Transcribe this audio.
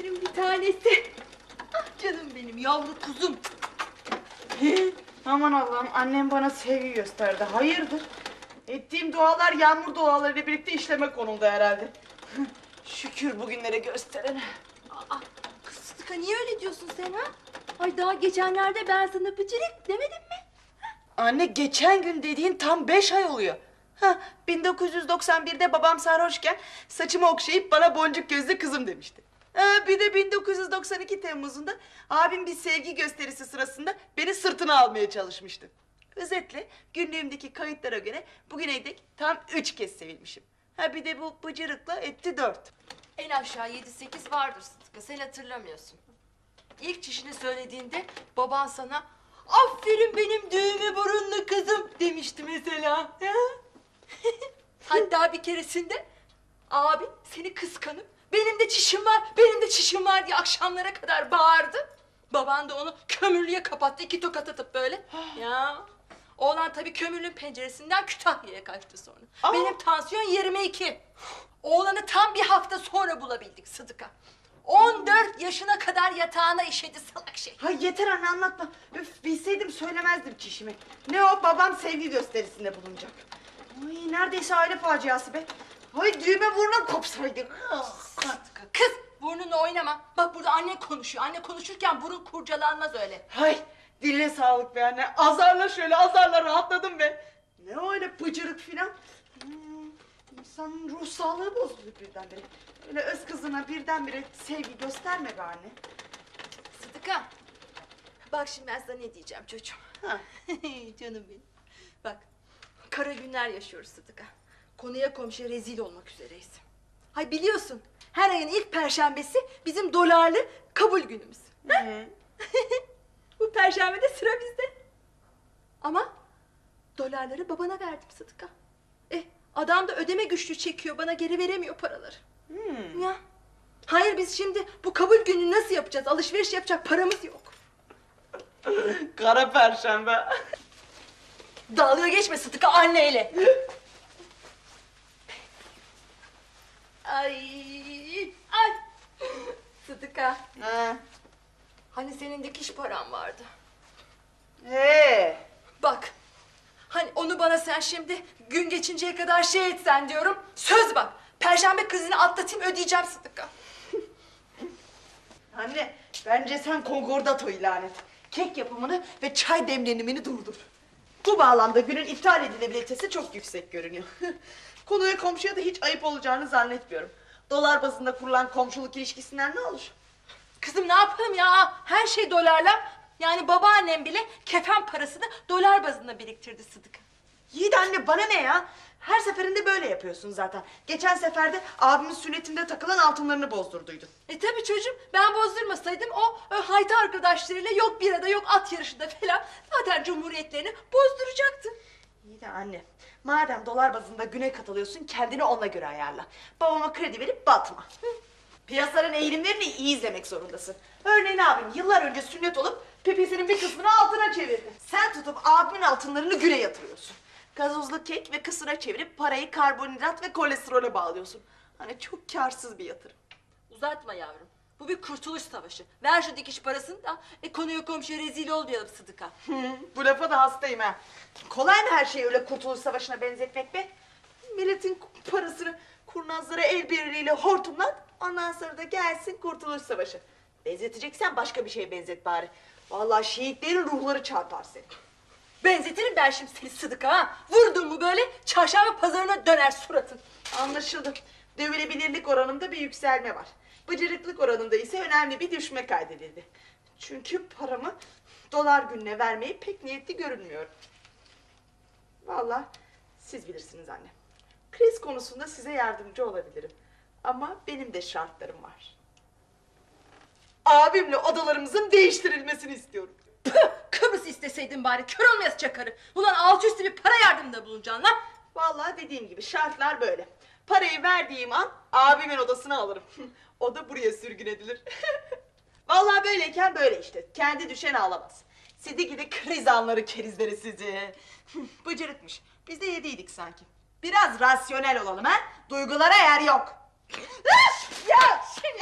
Şekerim bir tanesi. Ah canım benim yavru kuzum. Aman Allah'ım annem bana sevgi gösterdi. Hayırdır? Ettiğim dualar yağmur dualarıyla birlikte işleme konuldu herhalde. Şükür bugünlere gösterene. Aa, kız Sıdıka niye öyle diyorsun sen ha? Ay daha geçenlerde ben sana bıcırık demedim mi? Anne geçen gün dediğin tam beş ay oluyor. Ha, 1991'de babam sarhoşken saçımı okşayıp bana boncuk gözlü kızım demişti. Ha, bir de 1992 Temmuz'unda abim bir sevgi gösterisi sırasında beni sırtına almaya çalışmıştı. Özetle günlüğümdeki kayıtlara göre bugüne dek tam üç kez sevilmişim. Ha bir de bu bıcırıkla etti dört. En aşağı yedi sekiz vardır Sıdıka sen hatırlamıyorsun. İlk çişini söylediğinde baban sana aferin benim düğümü burunlu kızım demişti mesela. Hatta bir keresinde abi seni kıskanıp benim de çişim var benim de çişim var diye akşamlara kadar bağırdı. Baban da onu kömürlüğe kapattı iki tokat atıp böyle. ya. Oğlan tabii kömürlüğün penceresinden Kütahya'ya kaçtı sonra. Aa! Benim tansiyon 22. Oğlanı tam bir hafta sonra bulabildik Sıdıka. 14 yaşına kadar yatağına işedi salak şey. Ha yeter anne anlatma. Üf bilseydim söylemezdim çişimi. Ne o babam sevgi gösterisinde bulunacak. Ay neredeyse aile faciası be. Ay düğme burnum kopsaydı. Kız burnunla oynama. Bak burada annen konuşuyor. Anne konuşurken burun kurcalanmaz öyle. Hay diline sağlık be anne. Azarla şöyle azarla rahatladım be. Ne öyle pıcırık filan. Hmm, insanın ruh sağlığı bozuluyor birdenbire. Öyle öz kızına birdenbire sevgi gösterme be anne. Sıdıka. Bak şimdi ben sana ne diyeceğim çocuğum. Ha. Canım benim. Bak kara günler yaşıyoruz Sıdıka. Konuya komşuya rezil olmak üzereyiz. Hay biliyorsun her ayın ilk perşembesi bizim dolarlı kabul günümüz. Hı. Bu perşembede sıra bizde. Ama dolarları babana verdim Sıdıka. Eh adam da ödeme güçlüğü çekiyor bana geri veremiyor paraları. Hmm. Ya. Hayır biz şimdi bu kabul günü nasıl yapacağız? Alışveriş yapacak paramız yok. Kara perşembe. Dalga geçme Sıtıka anneyle. Ay, ay. Sıtıka, Ha. hani senin dikiş paran vardı. He. Bak, hani onu bana sen şimdi gün geçinceye kadar şey etsen diyorum. Söz bak, perşembe kızını atlatayım ödeyeceğim Sıtıka. Anne, bence sen konkordato ilan et. Kek yapımını ve çay demlenimini durdur. Bu bağlamda günün iptal edilebilitesi çok yüksek görünüyor. Konuya komşuya da hiç ayıp olacağını zannetmiyorum. Dolar bazında kurulan komşuluk ilişkisinden ne olur? Kızım ne yapalım ya? Her şey dolarla. Yani babaannem bile kefen parasını dolar bazında biriktirdi Sıdıka. Yiğit anne bana ne ya? Her seferinde böyle yapıyorsun zaten. Geçen seferde abimin sünnetinde takılan altınlarını bozdurduydun. E tabi çocuğum ben bozdurmasaydım o, o hayta arkadaşlarıyla yok birada yok at yarışında falan zaten cumhuriyetlerini bozduracaktı. İyi de anne, madem dolar bazında güne katılıyorsun kendini ona göre ayarla. Babama kredi verip batma. Hı. Piyasaların eğilimlerini iyi izlemek zorundasın. Örneğin abim yıllar önce sünnet olup pepesinin bir kısmını altına çevirdi. Sen tutup abimin altınlarını güne yatırıyorsun. Gazozlu kek ve kısıra çevirip parayı karbonhidrat ve kolesterole bağlıyorsun. Hani çok karsız bir yatırım. Uzatma yavrum. Bu bir kurtuluş savaşı. Ver şu dikiş parasını da e, konuya komşuya rezil olmayalım Sıdıka. Bu lafa da hastayım ha. Kolay mı her şeyi öyle kurtuluş savaşına benzetmek be? Milletin parasını kurnazlara el birliğiyle hortumlat. Ondan sonra da gelsin kurtuluş savaşı. Benzeteceksen başka bir şeye benzet bari. Vallahi şehitlerin ruhları çarpar seni. Benzetirim ben şimdi seni Sıdıka ha. Vurdun mu böyle çarşamba pazarına döner suratın. Anlaşıldı. Dövülebilirlik oranımda bir yükselme var. Bıcırıklık oranında ise önemli bir düşme kaydedildi. Çünkü paramı dolar gününe vermeyi pek niyetli görünmüyorum. Vallahi siz bilirsiniz anne. Kriz konusunda size yardımcı olabilirim. Ama benim de şartlarım var. Abimle odalarımızın değiştirilmesini istiyorum. Püh, Kıbrıs isteseydin bari kör olmayası çakarı. Ulan altı üstü bir para yardımında bulunacaksın lan. Vallahi dediğim gibi şartlar böyle. Parayı verdiğim an abimin odasına alırım. o da buraya sürgün edilir. Vallahi böyleyken böyle işte. Kendi düşen ağlamaz. Sizi gidi kriz anları kerizleri sizi. Bıcırıkmış. Biz de yediydik sanki. Biraz rasyonel olalım ha. Duygulara yer yok. ya Seni